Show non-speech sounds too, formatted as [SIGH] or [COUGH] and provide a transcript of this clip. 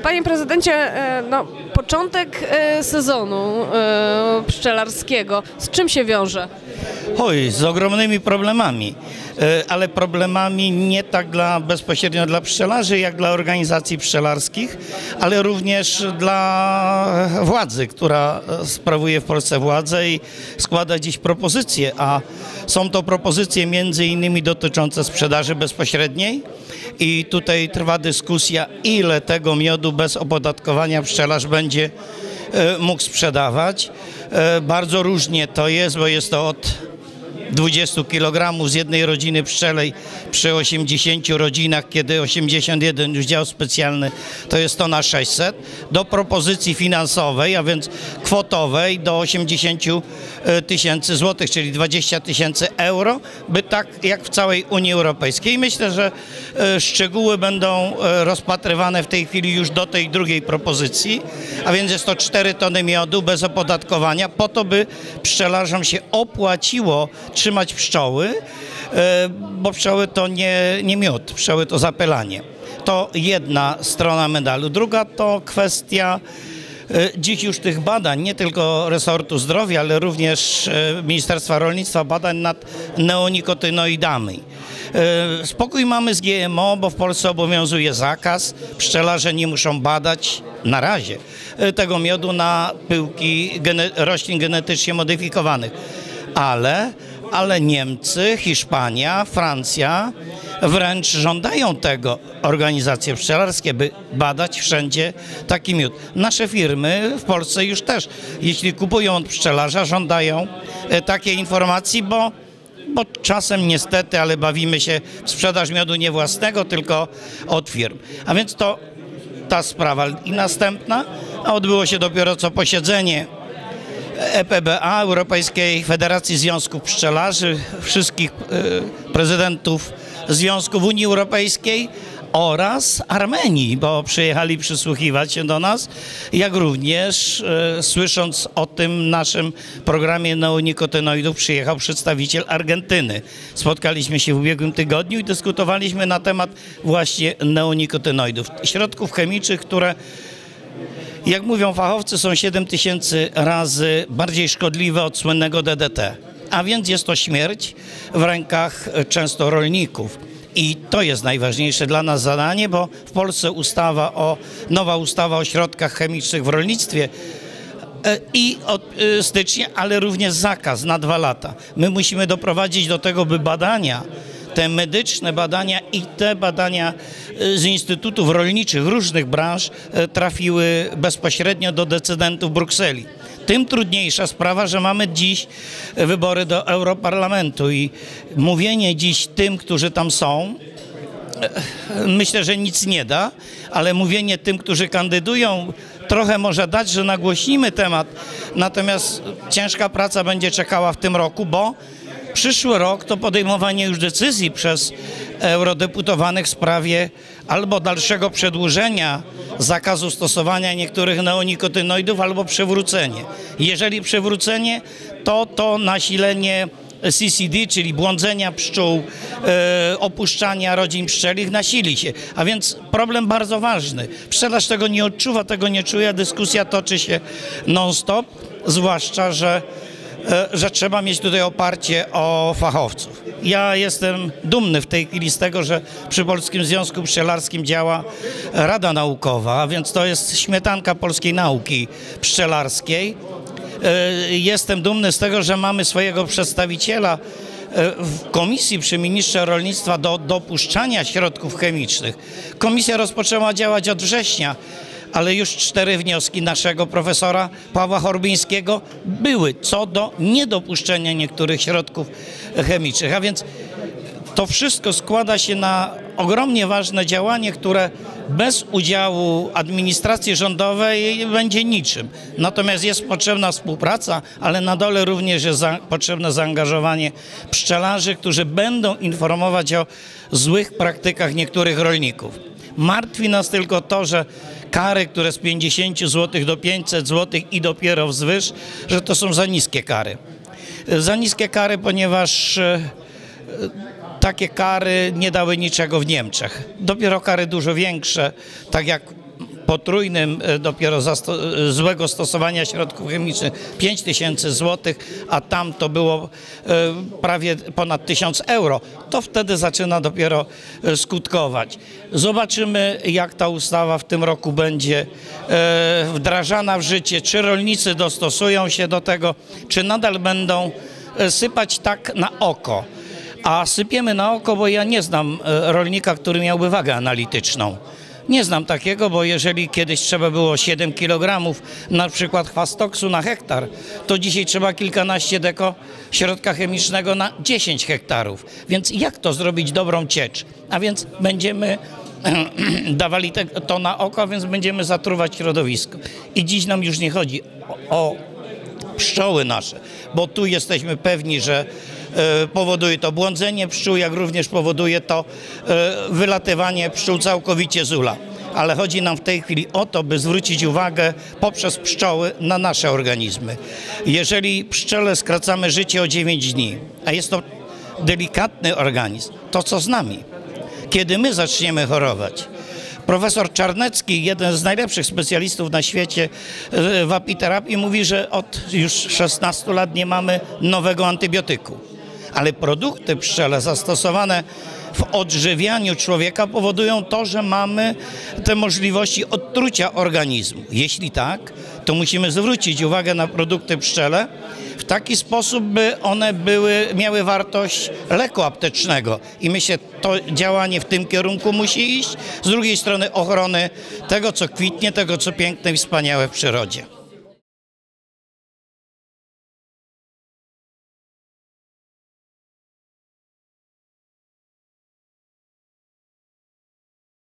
Panie prezydencie, e, no, początek e, sezonu e, pszczelarskiego, z czym się wiąże? Oj, z ogromnymi problemami, E, ale problemami nie tak dla, bezpośrednio dla pszczelarzy, jak dla organizacji pszczelarskich, ale również dla władzy, która e, sprawuje w Polsce władzę i składa dziś propozycje, a są to propozycje między innymi dotyczące sprzedaży bezpośredniej. I tutaj trwa dyskusja, ile tego miodu bez opodatkowania pszczelarz będzie mógł sprzedawać. E, Bardzo różnie to jest, bo jest to od 20 kg z jednej rodziny pszczelej przy 80 rodzinach, kiedy 81 już dział specjalny, to jest to na 600, do propozycji finansowej, a więc kwotowej do 80 tysięcy złotych, czyli 20 tysięcy euro, by tak jak w całej Unii Europejskiej. Myślę, że e, szczegóły będą e, rozpatrywane w tej chwili już do tej drugiej propozycji, a więc jest to 4 tony miodu bez opodatkowania, po to, by pszczelarzom się opłaciło trzymać pszczoły, e, bo pszczoły to nie, nie miód, pszczoły to zapylanie. To jedna strona medalu. Druga to kwestia e, dziś już tych badań, nie tylko resortu zdrowia, ale również e, Ministerstwa Rolnictwa, badań nad neonikotynoidami. Spokój mamy z GMO, bo w Polsce obowiązuje zakaz. Pszczelarze nie muszą badać na razie tego miodu na pyłki roślin genetycznie modyfikowanych. Ale, ale Niemcy, Hiszpania, Francja wręcz żądają tego organizacje pszczelarskie, by badać wszędzie taki miód. Nasze firmy w Polsce już też, jeśli kupują od pszczelarza, żądają e, takiej informacji, bo bo czasem niestety, ale bawimy się w sprzedaż miodu nie własnego, tylko od firm. A więc to ta sprawa. I następna, a odbyło się dopiero co posiedzenie EPBA, Europejskiej Federacji Związków Pszczelarzy, wszystkich e, prezydentów związków Unii Europejskiej oraz Armenii, bo przyjechali przysłuchiwać się do nas, jak również e, słysząc o tym naszym programie neonikotynoidów przyjechał przedstawiciel Argentyny. Spotkaliśmy się w ubiegłym tygodniu i dyskutowaliśmy na temat właśnie neonikotynoidów, środków chemicznych, które jak mówią fachowcy, są 7 tysięcy razy bardziej szkodliwe od słynnego DDT. A więc jest to śmierć w rękach e, często rolników. I to jest najważniejsze dla nas zadanie, bo w Polsce ustawa o, nowa ustawa o środkach chemicznych w rolnictwie e, i od e, stycznia, ale również zakaz na dwa lata. My musimy doprowadzić do tego, by badania, te medyczne badania i te badania e, z instytutów rolniczych różnych branż e, trafiły bezpośrednio do decydentów Brukseli. Tym trudniejsza sprawa, że mamy dziś wybory do Europarlamentu i mówienie dziś tym, którzy tam są, myślę, że nic nie da, ale mówienie tym, którzy kandydują, trochę może dać, że nagłośnimy temat. Natomiast ciężka praca będzie czekała w tym roku, bo przyszły rok to podejmowanie już decyzji przez eurodeputowanych w sprawie albo dalszego przedłużenia zakazu stosowania niektórych neonikotynoidów, albo przywrócenie. Jeżeli przywrócenie, to to nasilenie CCD, czyli błądzenia pszczół, e, opuszczania rodzin pszczelich nasili się. A więc problem bardzo ważny. Pszczelarz tego nie odczuwa, tego nie czuje, dyskusja toczy się non-stop, zwłaszcza, że że trzeba mieć tutaj oparcie o fachowców. Ja jestem dumny w tej chwili z tego, że przy Polskim Związku Pszczelarskim działa Rada Naukowa, a więc to jest śmietanka polskiej nauki pszczelarskiej. E, Jestem dumny z tego, że mamy swojego przedstawiciela e, w komisji przy ministrze rolnictwa do dopuszczania środków chemicznych. Komisja rozpoczęła działać od września, ale już cztery wnioski naszego profesora Pawła Horbińskiego były co do niedopuszczenia niektórych środków chemicznych. A więc to wszystko składa się na ogromnie ważne działanie, które bez udziału administracji rządowej będzie niczym. Natomiast jest potrzebna współpraca, ale na dole również jest za, potrzebne zaangażowanie pszczelarzy, którzy będą informować o złych praktykach niektórych rolników. Martwi nas tylko to, że kary, które z 50 zł do 500 zł i dopiero wzwyż, że to są za niskie kary. Za niskie kary, ponieważ e, takie kary nie dały niczego w Niemczech. Dopiero kary dużo większe, tak jak potrójnym e, dopiero zasto- e, złego stosowania środków chemicznych 5 tysięcy złotych, a tam to było e, prawie ponad 1000 euro, to wtedy zaczyna dopiero skutkować. Zobaczymy, jak ta ustawa w tym roku będzie wdrażana w życie, czy rolnicy dostosują się do tego, czy nadal będą sypać tak na oko. A sypiemy na oko, bo ja nie znam rolnika, który miałby wagę analityczną. Nie znam takiego, bo jeżeli kiedyś trzeba było 7 kg na przykład chwastoksu na hektar, to dzisiaj trzeba kilkanaście deko środka chemicznego na 10 hektarów. Więc jak to zrobić dobrą ciecz? A więc będziemy [CLEARS THROAT] dawali to na oko, więc będziemy zatruwać środowisko. I dziś nam już nie chodzi o, o pszczoły nasze, bo tu jesteśmy pewni, że powoduje to błądzenie pszczół, jak również powoduje to e, wylatywanie pszczół całkowicie z ula. Ale chodzi nam w tej chwili o to, by zwrócić uwagę poprzez pszczoły na nasze organizmy. Jeżeli pszczele skracamy życie o 9 dni, a jest to delikatny organizm, to co z nami? Kiedy my zaczniemy chorować? Profesor Czarnecki, jeden z najlepszych specjalistów na świecie e, w apiterapii, mówi, że od już 16 lat nie mamy nowego antybiotyku. Ale produkty pszczele zastosowane w odżywianiu człowieka powodują to, że mamy te możliwości odtrucia organizmu. Jeśli tak, to musimy zwrócić uwagę na produkty pszczele w taki sposób, by one były, miały wartość leku aptecznego. I myślę, to działanie w tym kierunku musi iść. Z drugiej strony ochrony tego, co kwitnie, tego, co piękne i wspaniałe w przyrodzie.